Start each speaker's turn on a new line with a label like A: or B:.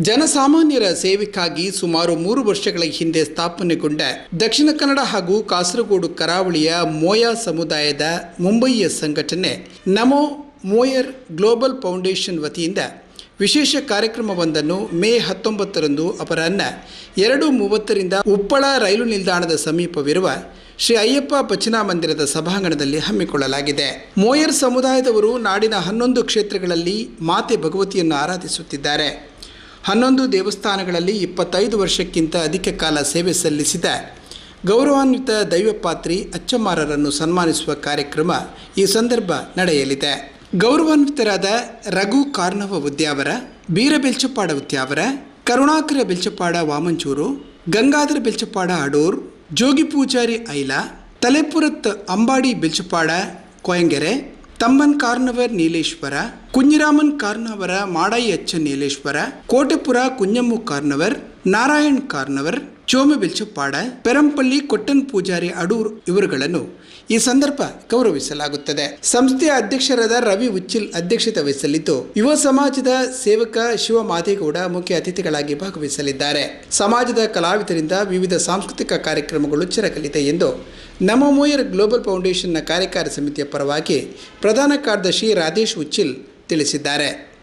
A: ಜನಸಾಮಾನ್ಯರ ಸೇವೆಗಾಗಿ ಸುಮಾರು ಮೂರು ವರ್ಷಗಳ ಹಿಂದೆ ಸ್ಥಾಪನೆಗೊಂಡ ದಕ್ಷಿಣ ಕನ್ನಡ ಹಾಗೂ ಕಾಸರಗೋಡು ಕರಾವಳಿಯ ಮೋಯಾ ಸಮುದಾಯದ ಮುಂಬಯಿಯ ಸಂಘಟನೆ ನಮೋ ಮೋಯರ್ ಗ್ಲೋಬಲ್ ಫೌಂಡೇಶನ್ ವತಿಯಿಂದ ವಿಶೇಷ ಕಾರ್ಯಕ್ರಮವೊಂದನ್ನು ಮೇ ಹತ್ತೊಂಬತ್ತರಂದು ಅಪರಾಹ್ನ ಎರಡು ಮೂವತ್ತರಿಂದ ಉಪ್ಪಳ ರೈಲು ನಿಲ್ದಾಣದ ಸಮೀಪವಿರುವ ಶ್ರೀ ಅಯ್ಯಪ್ಪ ಭಜನಾ ಮಂದಿರದ ಸಭಾಂಗಣದಲ್ಲಿ ಹಮ್ಮಿಕೊಳ್ಳಲಾಗಿದೆ. ಮೋಯರ್ ಸಮುದಾಯದವರು ನಾಡಿನ ಹನ್ನೊಂದು ಕ್ಷೇತ್ರಗಳಲ್ಲಿ ಮಾತೆ ಭಗವತಿಯನ್ನು ಆರಾಧಿಸುತ್ತಿದ್ದಾರೆ. ಹನ್ನೊಂದು ದೇವಸ್ಥಾನಗಳಲ್ಲಿ ಇಪ್ಪತ್ತೈದು ವರ್ಷಕ್ಕಿಂತ ಅಧಿಕ ಕಾಲ ಸೇವೆ ಸಲ್ಲಿಸಿದ. ಗೌರವಾನ್ವಿತ ದೈವಪಾತ್ರಿ ಅಚ್ಚಮಾರರನ್ನು ಸನ್ಮಾನಿಸುವ ಕಾರ್ಯಕ್ರಮ ಈ ಸಂದರ್ಭ ನಡೆಯಲಿದೆ. ಗೌರವಾನ್ವಿತರಾದ ರಘು ಕಾರ್ನವ ಉದ್ಯಾವರ ಬೀರ ಬೆಲ್ಚಪ್ಪಾಡ ಉದ್ಯಾವರ, ಕರುಣಾಕರ ಬೆಲ್ಚಪ್ಪಾಡ ವಾಮಂಚೂರು, ಗಂಗಾಧರ ಬೆಲ್ಚಪ್ಪಾಡ ಅಡೂರ್, ಜೋಗಿ ಪೂಜಾರಿ ಐಲ, ತಲೆಪುರತ್ ಅಂಬಾಡಿ ಬೆಲ್ಚಪ್ಪಾಡ, ಕೊಯಂಗೆರೆ ತಮ್ಮನ್ ಕಾರ್ನವರ್ ನೀಲೇಶ್ವರ ಕುಂಜಿರಾಮನ್ ಕಾರ್ನವರ ಮಾಡಾಯಿ ಅಚ್ಚ ನೀಲೇಶ್ವರ ಕೋಟೆಪುರ ಕುಂಜಮ್ಮು ಕಾರ್ನವರ್ ನಾರಾಯಣ್ ಕಾರ್ನವರ್, ಚೋಮ ಬಿಲ್ಚುಪ್ಪಾಡ, ಪೆರಂಪಲ್ಲಿ ಕೊಟ್ಟನ್ ಪೂಜಾರಿ ಅಡೂರ್ ಇವರುಗಳನ್ನು ಈ ಸಂದರ್ಭ ಗೌರವಿಸಲಾಗುತ್ತದೆ. ಸಂಸ್ಥೆಯ ಅಧ್ಯಕ್ಷರಾದ ರವಿ ಉಚ್ಚಿಲ್ ಅಧ್ಯಕ್ಷತೆ ವಹಿಸಲಿದ್ದು, ಯುವ ಸಮಾಜದ ಸೇವಕ ಶಿವ ಮಾದೇಗೌಡ ಮುಖ್ಯ ಅತಿಥಿಗಳಾಗಿ ಭಾಗವಹಿಸಲಿದ್ದಾರೆ. ಸಮಾಜದ ಕಲಾವಿದರಿಂದ ವಿವಿಧ ಸಾಂಸ್ಕೃತಿಕ ಕಾರ್ಯಕ್ರಮಗಳು ಜರುಗಲಿದೆ ಎಂದು ನಮ್ಮ ಮೋಯರ್ ಗ್ಲೋಬಲ್ ಫೌಂಡೇಶನ್ನ ಕಾರ್ಯಕಾರಿ ಸಮಿತಿಯ ಪರವಾಗಿ ಪ್ರಧಾನ ಕಾರ್ಯದರ್ಶಿ ರಾಧೇಶ್ ಉಚ್ಚಿಲ್ ತಿಳಿಸಿದ್ದಾರೆ.